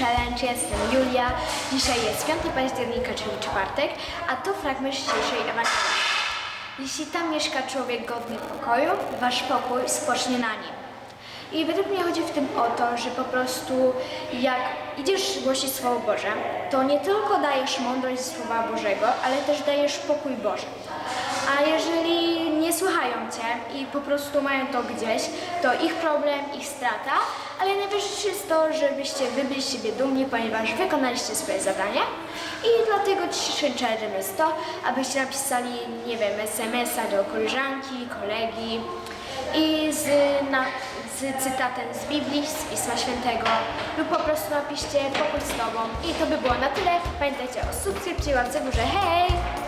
Challenge. Jestem Julia. Dzisiaj jest 5 października, czyli czwartek, a to fragment dzisiejszej Ewangelii. Jeśli tam mieszka człowiek godny pokoju, wasz pokój spocznie na nim. I według mnie chodzi w tym o to, że po prostu jak idziesz głosić Słowo Boże, to nie tylko dajesz mądrość Słowa Bożego, ale też dajesz pokój Boży. I po prostu mają to gdzieś, to ich problem, ich strata, ale najważniejsze jest to, żebyście wy byli z siebie dumni, ponieważ wykonaliście swoje zadanie i dlatego dzisiejszym challenge jest to, abyście napisali, nie wiem, SMS-a do koleżanki, kolegi i z, na, z cytatem z Biblii, z Pisma Świętego lub po prostu napiszcie pokój z Tobą i to by było na tyle. Pamiętajcie o subskrypcji, łapce w górze, hej!